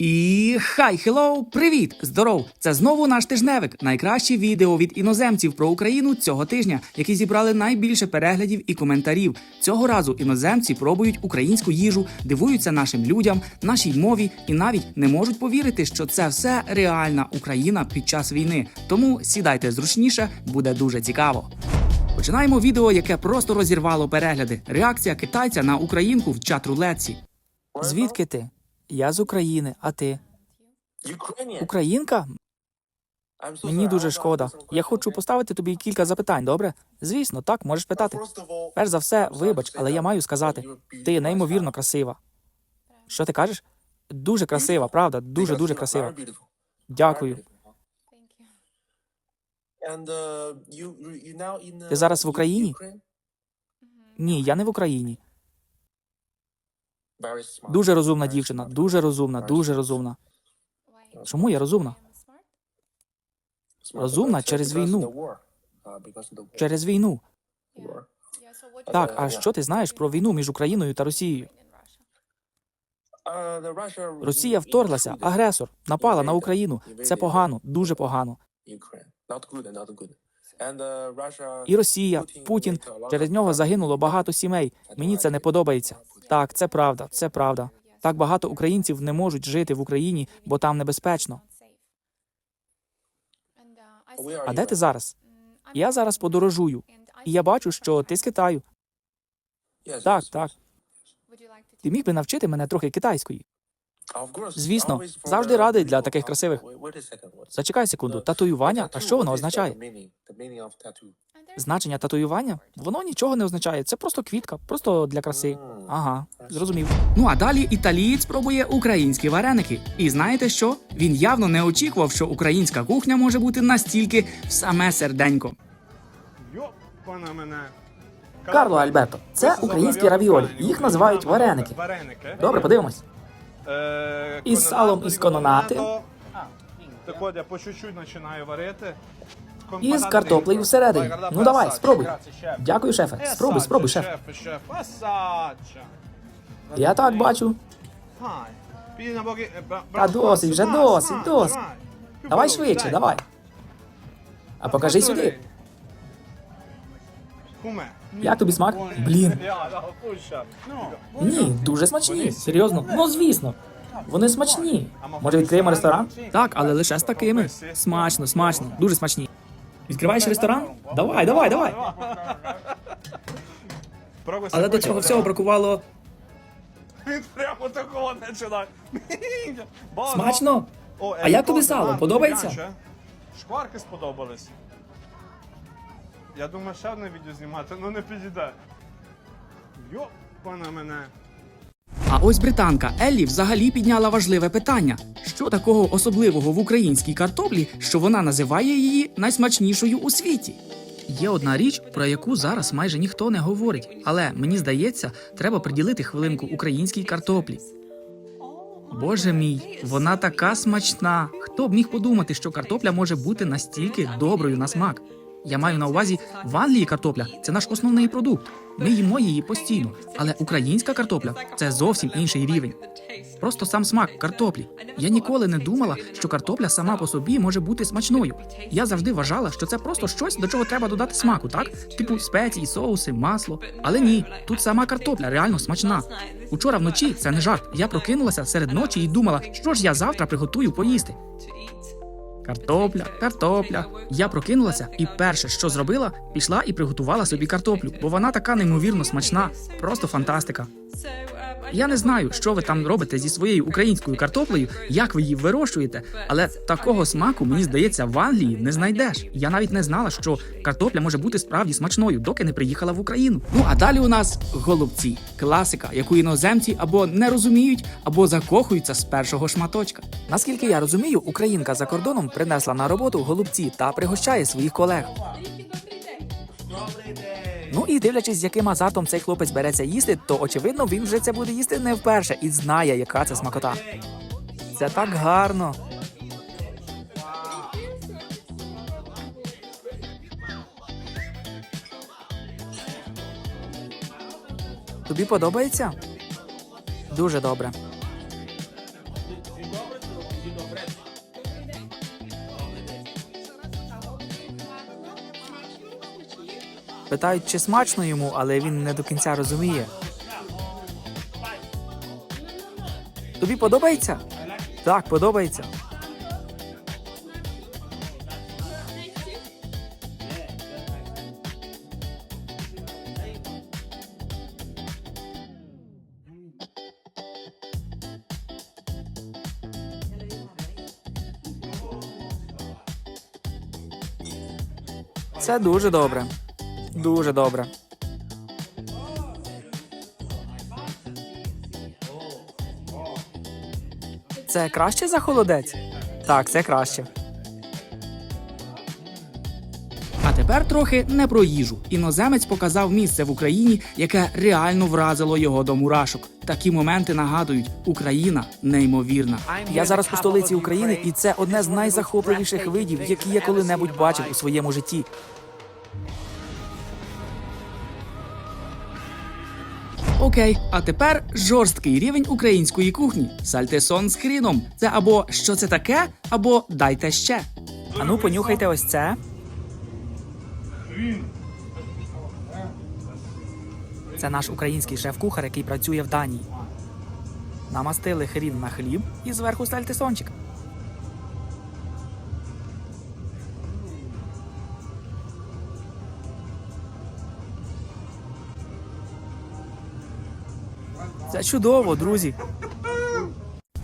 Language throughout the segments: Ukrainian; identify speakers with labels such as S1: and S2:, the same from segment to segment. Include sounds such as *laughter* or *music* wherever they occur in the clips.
S1: І хай, хеллоу, привіт! Здоров! Це знову наш тижневик. Найкраще відео від іноземців про Україну цього тижня, які зібрали найбільше переглядів і коментарів. Цього разу іноземці пробують українську їжу, дивуються нашим людям, нашій мові і навіть не можуть повірити, що це все реальна Україна під час війни. Тому сідайте зручніше, буде дуже цікаво. Починаємо відео, яке просто розірвало перегляди. Реакція китайця на українку в чат рулетці. Звідки ти? Я з України, а ти? Українка? Мені дуже шкода. Я хочу поставити тобі кілька запитань, добре? Звісно, так, можеш питати. Перш за все, вибач, але я маю сказати, ти неймовірно красива. Що ти кажеш? Дуже красива, правда, дуже дуже красива. Дякую.
S2: Uh, uh,
S1: Ти зараз в Україні? Ні, я не в Україні. Дуже розумна дівчина, дуже розумна, дуже розумна. Чому я розумна? Розумна
S2: uh,
S1: через війну.
S2: Uh, the war.
S1: Через війну. Так,
S2: Е,
S1: а що ти знаєш про війну між Україною та Росією?
S2: Uh,
S1: Росія вторглася, агресор, напала на Україну. Це погано, дуже погано.
S2: Uh,
S1: І Росія,
S2: Путін
S1: через нього загинуло багато сімей. Мені це не подобається. Так, це правда, це правда. Так багато українців не можуть жити в Україні, бо там небезпечно. А де ти зараз? Я зараз подорожую, і я бачу, що ти з Китаю. Так, так. Ти міг би навчити мене трохи китайської. Звісно, завжди радий для таких красивих. Зачекай секунду. Татуювання? А що воно означає? Значення татуювання? Воно нічого не означає. Це просто квітка, просто для краси. Ага, зрозумів. Ну а далі італієць пробує українські вареники. І знаєте що? Він явно не очікував, що українська кухня може бути настільки в саме серденько.
S3: Йопана мене.
S1: Карло Альберто, це українські равіолі. Їх називають вареники.
S3: Вареники.
S1: Добре, подивимось.
S3: Е,
S1: Із салом із кононати.
S3: кононато. Я по чуть-чуть починаю варити.
S1: І з картоплею всередині. Ну давай, спробуй. Дякую, шефе. Спробуй, спробуй, шеф. Я так бачу. Та досить, вже досить, досить.
S3: Давай
S1: швидше, давай. А покажи сюди. Як тобі смак? Блін. Ні, дуже смачні. Серйозно. Ну звісно. Вони смачні. Може, відкриємо ресторан? Так, але лише з такими. Смачно, смачно, дуже смачні. Відкриваєш ресторан? Давай, давай, давай. Але до цього всього бракувало
S3: Він прямо такого починає.
S1: Смачно. А як тобі сало? Подобається?
S3: Шкварки сподобались. Я думаю, ще одне відео знімати, ну не підійде. Йопана мене.
S1: А ось британка Еллі взагалі підняла важливе питання: що такого особливого в українській картоплі, що вона називає її найсмачнішою у світі? Є одна річ, про яку зараз майже ніхто не говорить, але мені здається, треба приділити хвилинку українській картоплі. Боже мій, вона така смачна. Хто б міг подумати, що картопля може бути настільки доброю на смак? Я маю на увазі, в Англії картопля це наш основний продукт. Ми їмо її постійно, але українська картопля це зовсім інший рівень. Просто сам смак картоплі. Я ніколи не думала, що картопля сама по собі може бути смачною. Я завжди вважала, що це просто щось, до чого треба додати смаку, так? Типу спеції, соуси, масло. Але ні, тут сама картопля реально смачна. Учора вночі це не жарт. Я прокинулася серед ночі і думала, що ж я завтра приготую поїсти. Картопля, картопля. Я прокинулася і перше, що зробила, пішла і приготувала собі картоплю, бо вона така неймовірно смачна, просто фантастика. Я не знаю, що ви там робите зі своєю українською картоплею, як ви її вирощуєте, але такого смаку, мені здається, в Англії не знайдеш. Я навіть не знала, що картопля може бути справді смачною, доки не приїхала в Україну. Ну а далі у нас голубці, класика, яку іноземці або не розуміють, або закохуються з першого шматочка. Наскільки я розумію, українка за кордоном принесла на роботу голубці та пригощає своїх колег. Ну і дивлячись, яким азартом цей хлопець береться їсти, то очевидно він вже це буде їсти не вперше і знає, яка це смакота. Це так гарно. Тобі подобається? Дуже добре. Питають, чи смачно йому, але він не до кінця розуміє. Тобі подобається? Так, подобається. Це дуже добре. Дуже добре. Це краще за холодець? Так, це краще. А тепер трохи не про їжу. Іноземець показав місце в Україні, яке реально вразило його до мурашок. Такі моменти нагадують, Україна неймовірна. Я зараз у столиці України, і це одне з найзахопливіших видів, які я коли-небудь бачив у своєму житті. Окей, а тепер жорсткий рівень української кухні. Сальтесон з хріном. Це або що це таке, або дайте ще. Ану, понюхайте ось це. Це наш український шеф-кухар, який працює в Данії. Намастили хрін на хліб і зверху сальтисончик. Це чудово, друзі.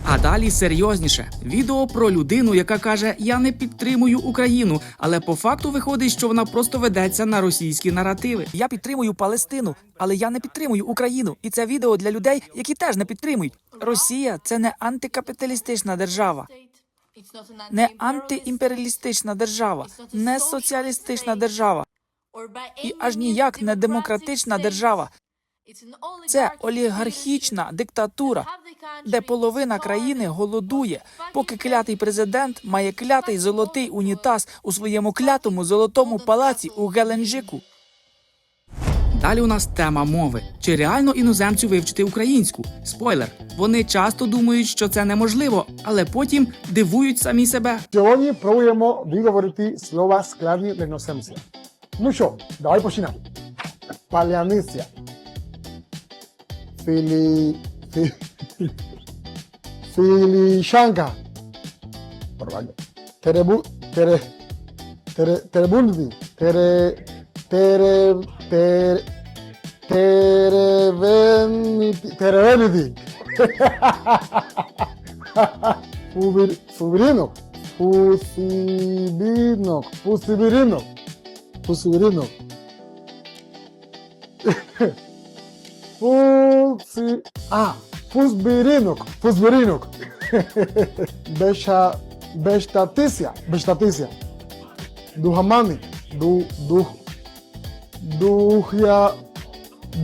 S1: А далі серйозніше відео про людину, яка каже: Я не підтримую Україну, але по факту виходить, що вона просто ведеться на російські наративи. Я підтримую Палестину, але я не підтримую Україну. І це відео для людей, які теж не підтримують. Росія це не антикапіталістична держава, не антиімперіалістична держава, не соціалістична держава і аж ніяк не демократична держава. Це олігархічна диктатура, де половина країни голодує, поки клятий президент має клятий золотий унітаз у своєму клятому золотому палаці у Геленджику. Далі у нас тема мови. Чи реально іноземцю вивчити українську? Спойлер, вони часто думають, що це неможливо, але потім дивують самі себе.
S4: Сьогодні пробуємо виговорити слова складні для іноземця. Ну що, давай починати. Паляниця. Fili. Fili Shanka. Terebu. Tere. Tere. Tere. Tere. Tere. Terebenidi. *laughs* Fubirino. Fusibino. Fusibirino. Fusibirino. Fusibirino. *laughs* турци... А, Пузбиринок, Пузбиринок. Беша, *laughs* бештатисия, бештатисия. Духамани, ду, дух, духя,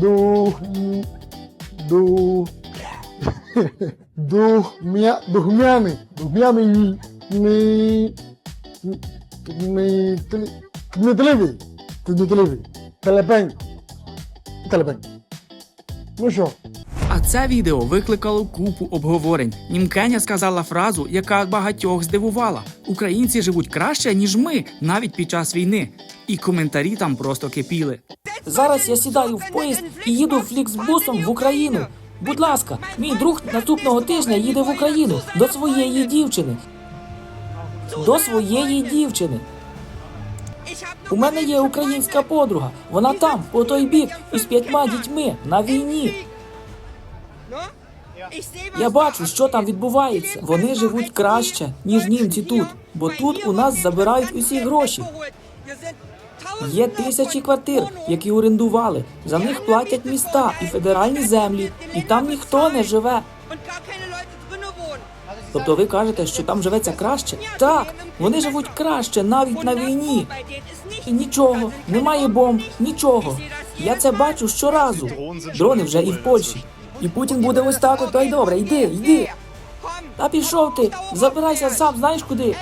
S4: дух, дух, духмя, духмяни, духмяни, ни, ни, кметливи, кметливи, телепен, телепен. Ну що,
S1: А це відео викликало купу обговорень. Німкеня сказала фразу, яка багатьох здивувала: українці живуть краще, ніж ми, навіть під час війни. І коментарі там просто кипіли.
S5: Зараз я сідаю в поїзд і їду фліксбусом в Україну. Будь ласка, мій друг наступного тижня їде в Україну до своєї дівчини. До своєї дівчини. У мене є українська подруга. Вона там, по той бік, із п'ятьма дітьми на війні. Я бачу, що там відбувається. Вони живуть краще, ніж німці тут, бо тут у нас забирають усі гроші. Є тисячі квартир, які орендували. За них платять міста і федеральні землі, і там ніхто не живе. Тобто ви кажете, що там живеться краще? Так, вони живуть краще навіть на війні. І нічого, немає бомб, нічого. Я це бачу щоразу. Дрони вже і в Польщі. І Путін буде ось так, от, ой, добре, йди, йди. Та пішов ти, забирайся сам, знаєш куди?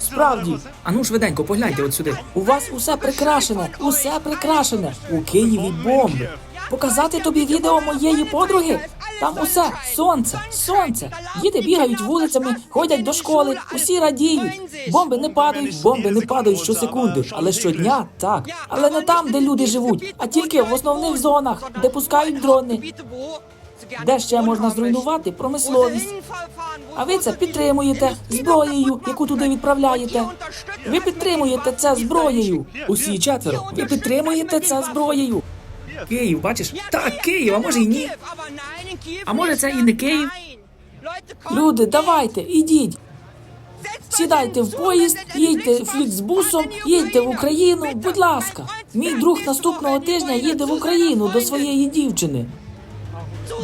S5: Справді,
S1: Ану швиденько, погляньте от сюди.
S5: у вас усе прикрашене, усе прикрашене. У Києві бомби. Показати тобі відео моєї подруги? Там усе сонце, сонце. Діти бігають вулицями, ходять до школи, усі радіють. Бомби не падають, бомби не падають щосекунди, але щодня так. Але не там, де люди живуть, а тільки в основних зонах, де пускають дрони. Де ще можна зруйнувати промисловість? А ви це підтримуєте зброєю, яку туди відправляєте. Ви підтримуєте це зброєю.
S1: Усі четверо. Ви підтримуєте це зброєю. Київ, бачиш? Так, Київ, а може і ні.
S6: А може це і не Київ?
S5: Люди, давайте, ідіть. Сідайте в поїзд, їдьте фліксбусом, їдьте в Україну, будь ласка. Мій друг наступного тижня їде в Україну до своєї дівчини.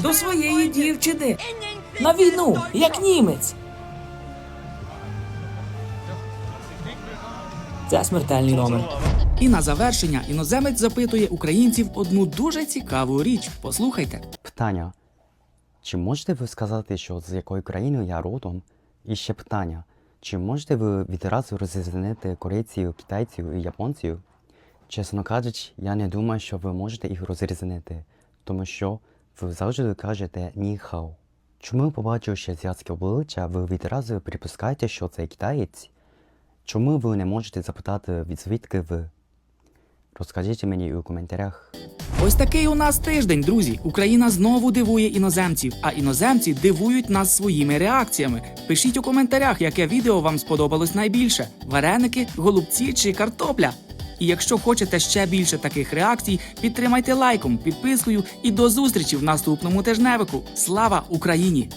S1: До своєї дівчини.
S5: На війну, як німець. Це смертельний номер.
S1: І на завершення іноземець запитує українців одну дуже цікаву річ. Послухайте.
S7: Питання. Чи можете ви сказати, що з якої країни я родом? І ще питання. Чи можете ви відразу розрізнити корейців, китайців і японців? Чесно кажучи, я не думаю, що ви можете їх розрізнити, тому що ви завжди кажете ніхао. Чому побачивши азіатське обличчя, ви відразу припускаєте, що це китаєць? Чому ви не можете запитати, від звідки ви? Розкажіть мені у коментарях.
S1: Ось такий у нас тиждень, друзі. Україна знову дивує іноземців, а іноземці дивують нас своїми реакціями. Пишіть у коментарях, яке відео вам сподобалось найбільше: вареники, голубці чи картопля. І якщо хочете ще більше таких реакцій, підтримайте лайком, підпискою і до зустрічі в наступному тижневику. Слава Україні!